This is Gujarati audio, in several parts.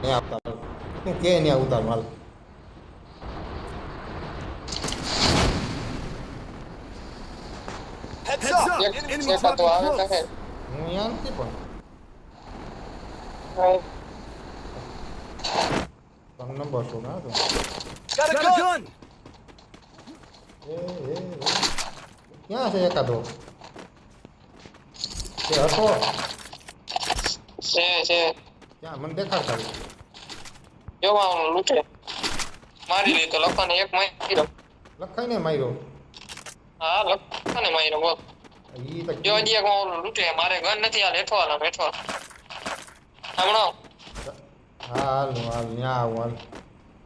નહીં આવતા તું કે નહીં આવતા માલ Heads up! એક Enemy સેકન્ડ તો આવે target કહે close. હું અહીંયા નથી પણ ત્રણ નંબર છું ના તો Got a gun! એ એ એ. ક્યાં છે એકાદો તે હતો છે છે ક્યાં મને દેખાડતા જોવા લૂટે. મારી લીધો લખવાને એક માર્યો. લખાઈને માર્યો? હા લખવાને માર્યો બોલ. ઈ તો જો ઓલો લૂંટે મારે ગન નથી હાલ હેઠો હાલ હેઠો હમણો? હાલ હું હાલ ન્યા હાલ.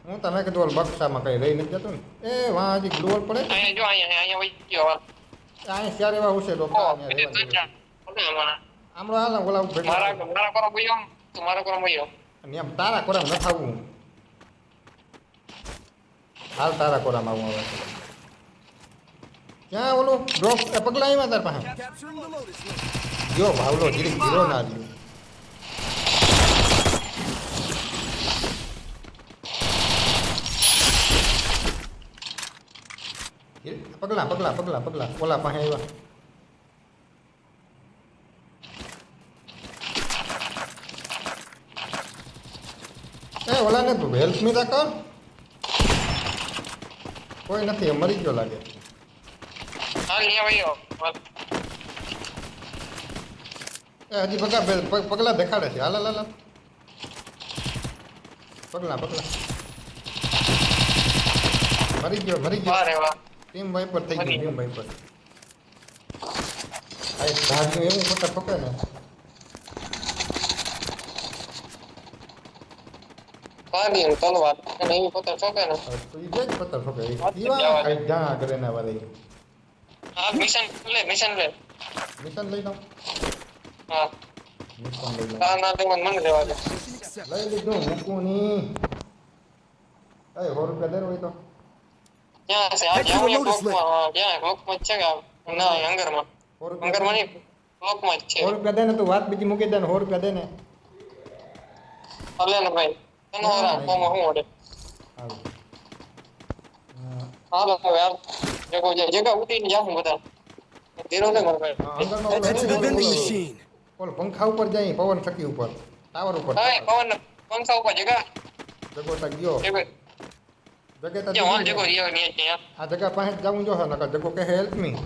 હું તને કીધું ઓલ બક્ષામાં કઈ રહી નથી જતું ને. એ વાં હજી ગ્લોલ પડે. અહીં અહીંયા જો અહીંયા અહીંયા વહી ગયો હાલ. અહીં ક્યારે એવા હશે તો તો જા. હમણાં. આમળો હાલ ઓલા મારા મારા કરો બોલ્યો તું મારા કરો અને તારા કરો ન થાવું હાલ તારા કોરામાં આવું આવે ક્યાં ઓલું ડ્રોપ પગલા આવ્યા તાર પાસે. ગયો ભાવલો જીરી જીરો ના ગીર- પગલા પગલા પગલા પગલા, ઓલા પાસે આવ્યા એ ઓલાને હેલ્પ મી તા કર. કોઈ નથી મરી ગયો લાગે. એ હજી પગલા પગલા દેખાડે છે. હાલ હાલ. પગલા પગલા. મરી ગયો મરી ગયો. ટીમ વાઇપર થઈ ગયો ટીમ વાઇપર. આ ધાર્યું એવું મોટા પકડે ને. ભાગી ને તલવાર અને એવી પોતે ઠોકે ને. ઈ જે પત્તર ઠોકે એ વાત કેવા જવા દે. કઈ જા કરે ના વાળી હા મિશન લે મિશન લે. મિશન લઈ લઉં હા. મિશન લઈ લઉં તાર ના તે મને લેવા દે. લઈ લીધું મૂકું ની એ સો રૂપિયા દેર હોય તો. ક્યાં છે? આ હા, જ્યાં એક લોકમાં જ છે કે ના અંગરમાં. અંગરમાં રૂપિયા નહીં લોકમાં જ છે. સો રૂપિયા દે ને તું વાત બીજી મૂકી દે ને સો રૂપિયા દે ને. ભલે ને ભાઈ. હાલ જગો જગા ઉઠીને જાઉં બધા ઓલો- પંખા ઉપર જાય પવન ચક્કી ઉપર ટાવર ઉપર પવન પંખા ઉપર જગા જગોતા ગયો જગો જગેતા જે જગો રિયો ને ત્યાં આ જગા પાસે જ જવું નકર જગો કે હેલ્પ મી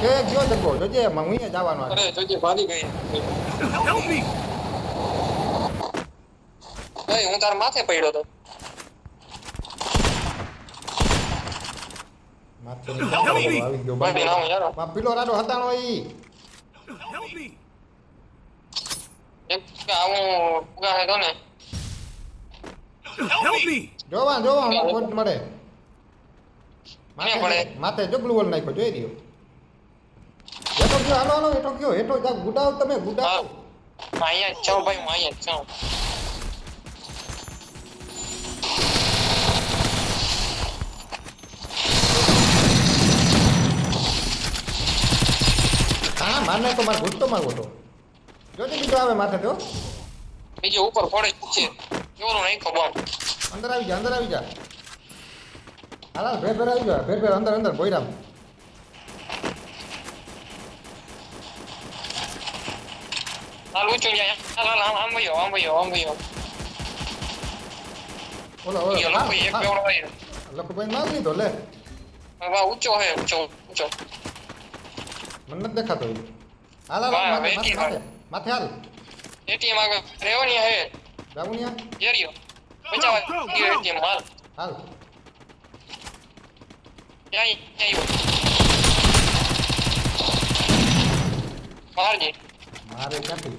કે ગયો જગો જોજે માં હું અહીંયા અરે જોજે ભાગી ગઈ Help me! ભાઈ હું તાર માથે પડ્યો તો. માથે આવી ગયો ભાઈ માં પીલો રાડો હતાણો ઈ. એક આવું ઉગા હે તો ને જોવા જોવા હું પોઈન્ટ મળે. માથે માથે જગલું વલ નાખ્યો જોઈ રહ્યો. હેઠો ગયો હાલો હાલો હેઠો ગયો હેઠો જા ગુડાવ તમે ગુડાવ. અહીંયા જ ભાઈ હું અહીંયા છું. હા મારને તો મારે ઘૂંટતો મારવો તો. જોજે બીજો આવે માથે તો. બીજો ઉપર પડે છે. જોરો નહીં બોમ્બ અંદર આવી જા અંદર આવી જા. હાલ ભેર ભેર આવી જા ભેર ભેર અંદર અંદર ભોયરામ. હાલ ઊંચું જાય હાલ હાલ આમ આમ વયો આમ વયો આમ વયો. ઓલો ઓલો લખુભાઈ માર લીધો લે. ઊંચો હે ઊંચો ઊંચો મને નથી દેખાતો. હાલ હાલ વાહ, હાલ, માથે વેચી માથે માથે. હાલ. એટીએમ આગળ રેવાની હે. જાવું ન્યા જેરિયો બચાવ. ગયો એટીએમ હાલ. હાલ. ત્યાં ત્યાં મારજી મારે ક્યાંથી?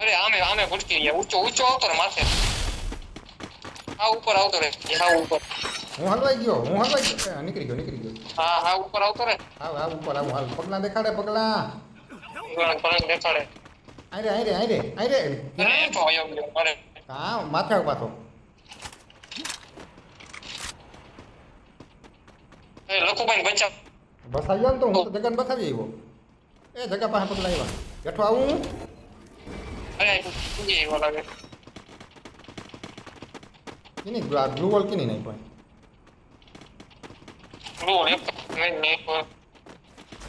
અરે આમે આમે ભટકી ગયા ઊંચો ઊંચો આવતો રે માથે. હા ઉપર આવતો રે. હા ઉપર. હું હલવાઈ ગયો હું હલવાઈ ગયો. એ, નીકળી ગયો નીકળી ગયો. હા હા ઉપર આવતો રે. હાવ હાવ ઉપર આવું. હાલ પગલા દેખાડે પગલા. અરે હેઠો આવ્યો ગયો અરે. હા માથા પાછો. એ લખુભાઈ બચાવ. બસાવી ને તો હું તો જગન બસાવી આવ્યો. એ જગા પાસે પગલા આવ્યા બેઠો આવું. અરે કેની ગ્લુ વોલ કેની નહીં પણ બ્લુ વોલ એક નહીં નહીં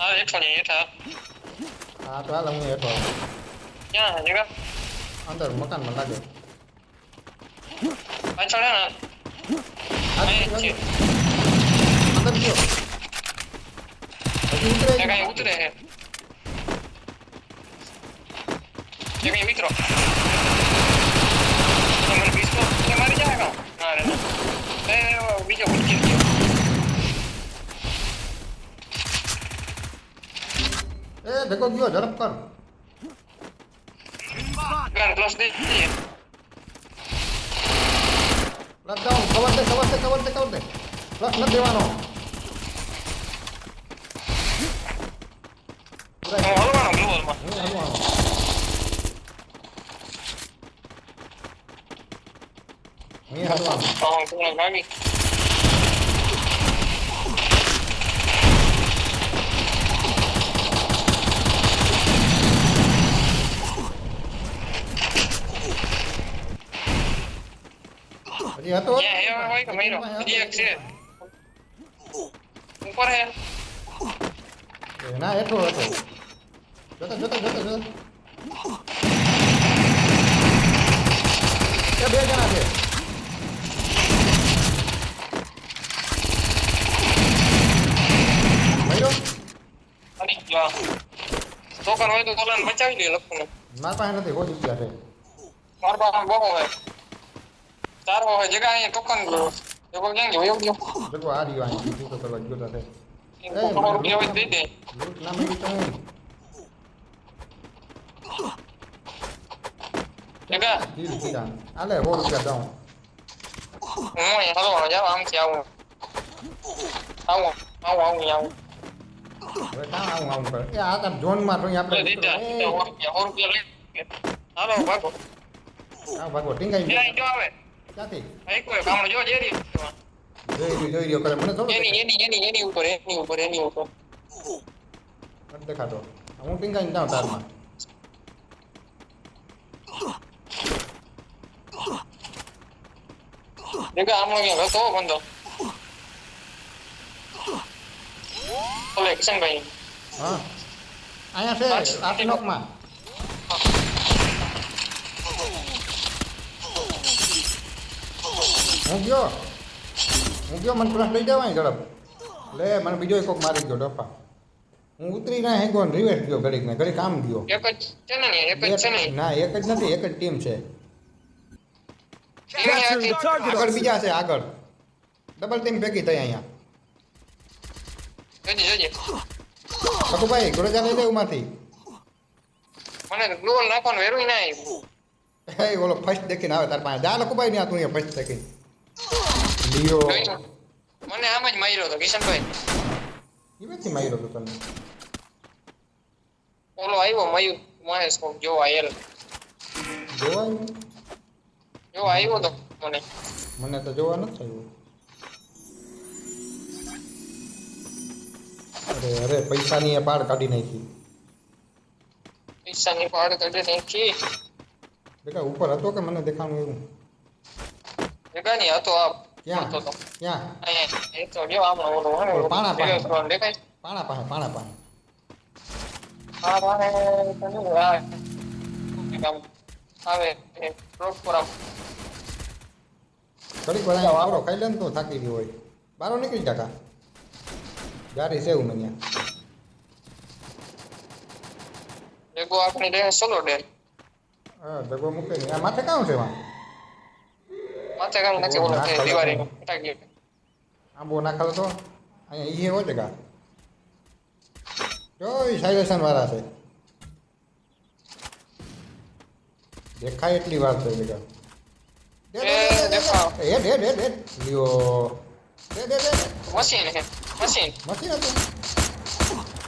આ એકસો ને હેઠા. હા તો હાલ હું હેઠો આવું. ક્યાં જગા અંદર મકાનમાં લાગે. પાછળ હે ને અંદર ગયો. ઉતરે ઉતરે છે. જે કંઈ મિત્રો? મને તે મારી જાય. એ બીજો ઉઠી ગયો એ ભેગો ગયો ઝડપ કર ગાન ક્લોઝ દઈ દઈએ પ્લસ ડાઉન કવર દે કવર દે કવર દે કવર દે પ્લસ નથી દેવાનો હું હલવાનો બ્લુ હોલમાં હું હલવાનો હું હલવાનો હા હું ભાગી હજી હતો ક્યાં મહિનો હજી એક છે ઉપર હે ના એટલો હતો જોતો જોતો જોતો જોતો એ બે જણા છે મયરો અરે જા ટોકન હોય તો કોલાને બચાવી લે લખું મારા પાસે નથી હો જગ્યા છે મારા પાસે બહુ હોય તારો હોય જગા અહીંયા ટોકન એવો ક્યાં ગયો એવું ગયો જગો આ રહ્યો અહીં બીજું તો કરવા ગયો છે સો રૂપિયા હોય તો દઈ દે લૂંટ ના મળી તો હું જગા ડીલ કીધા આલે સો રૂપિયા દઉં હું અહીંયા હલવાનો જાવ આમથી આવું આવું આવું આવું આવું હવે કાં આવું આવું કરે એ આ તાર ઝોનમાં તો એટલે આપણે દીધા એ, સો રૂપિયા સો રૂપિયા લઈ હાલો ભાગો આ ભાગો ટીંગાઈ ત્યાં ગયો જો આવે ક્યાંથી? એક કોઈ જો જેરી જોઈ જોઈ રહ્યો કરે મને થોડું એની એની એની એની ઉપર એની ઉપર એની ઉપર. નથી દેખાતો. હું તારમાં. ઓલે અહીંયા છે આઠ નોકમાં. હું ગયો? હું ગયો મને પ્લસ લઈ જવાય ઝડપ. લે મને બીજો એક મારી ગયો ડફા. હું ઉતરી ના હેગો ને રિવેટ ગયો ઘડીક ને ઘડીક આમ ગયો. એક જ છે ને એક જ છે ને. ના એક જ નથી એક જ ટીમ છે. આગળ બીજા છે આગળ. ડબલ ટીમ ભેગી થઈ અહીંયા. જોજે ગુરજા લઈ લે ઉમાંથી. મને ગ્લોલ નાખવાનું વેરું ના આવ્યું. એ ઓલો ફર્સ્ટ દેખીને આવે તાર પાસે. જા લખુભાઈ ને આ તું અહીંયા ફર્સ્ટ દેખીને. લિયો. મને આમ જ માર્યો હતો કિશનભાઈ. કેવેથી માર્યો તો તને. ઓલો આવ્યો મયુર મહેશ કોક જોવા એલ જોવાય? જોવા આવ્યો તો મને. મને તો જોવા નથી થયું અરે અરે પૈસાની એ પાડ કાઢી નાખી. પૈસાની પાડ કાઢી નાખી. બેટા ઉપર હતો કે મને દેખાણું એવું? જગા ની હતો આ ક્યાં? પડતો તો ક્યાં? એ તો જો આમનો ઓલો ઓલો પાણા પાણા. દેખાય પાણા પાસે પાણા પાસે આ પાણે તો નહીં, આ એક આમ આવે રોડ પર આમ. ઘડીક વાર આવરો ખાઈ લે ને તો થાકી ગયો હોય. બારો નીકળી જા કા. ગાડી છે એવું મને ભેગો આપણી રહે સોલો ડે હા દગો મૂકે માથે કામ છે વાં માથે કામ નથી ઓલો છે દિવાળી ફટાકી આંબો નાખેલો તો અહીંયા ઈ હોય જગા જો ઈ સાયલેશન વાળા છે દેખાય એટલી વાર છે જગા દે, દે, દે, દે, દે. દેખાવ. હેડ હેડ હેડ હેડ લ્યો દે દે દે મશીન હે મશીન મશીન હતું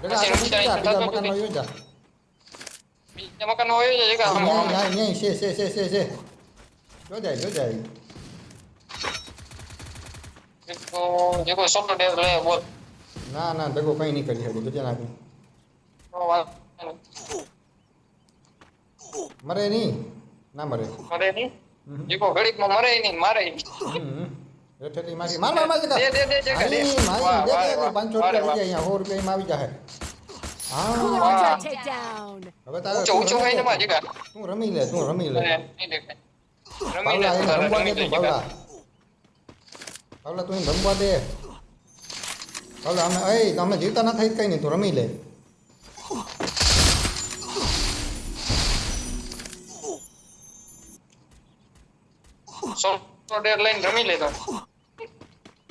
જગા મશીન આગળ ઉંચાઈ બીજા બીજા થતો મકાનમાં નથી. વહી જા બીજા મકાન હોય છે જગા આમ ન્યાય આમ ન્યાય ન્યાય છે છે છે છે છે જો જાય જો જાય તો સોલો ડે લે બોલ ના ના દગો કઈ નહીં કરી શકે બીજા નાખી. મરે નહીં ના મરે મરે નહીં જેકો ઘડીકમાં મરે નહીં મારે રેઠેલી મારી માર માર માર. દે, દે, દે, દે. હાલી, મારી, દે, દે, દે, વાહ. પાંચસો વાહ, રૂપિયા વાહ. જાય અહીંયા 100 રૂપિયા આવી જાય હા. હવે તારે ઊંચો ઊંચો લે. ને માં જીગા તું રમી લે તું રમી લે. રમી લે રમી લે પાવલા તું રમવા દે. પાવલા અમે એ અમે જીવતા ના થઈ કંઈ નહીં તું રમી લે. લઈને રમી લેતો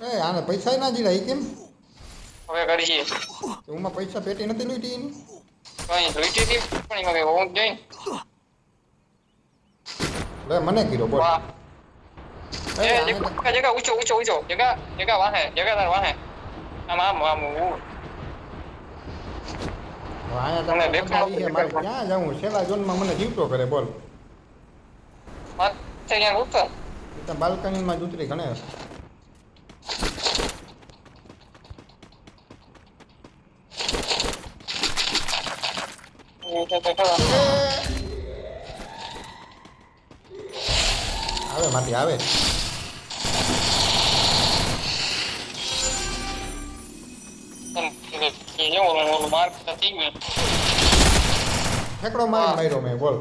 એ આને પૈસા ના જીલા કેમ? હવે કરીએ. પૈસા પેટી નથી લૂંટી એની? કઈ જોઈતી હતી પણ હોવું લે મને કીધો બોલ. ક્યાં જાઉં છેલ્લા ઝોનમાં મને જીવતો કરે બોલ માથે ત્યાં ઉતર ત્યાં બાલ્કનીમાં જ ઉતરી ઘણે. આવે માટી આવે ઓલું માર્ક થઈ ગયું ઠેકડો મારી માર્યો મેં બોલ.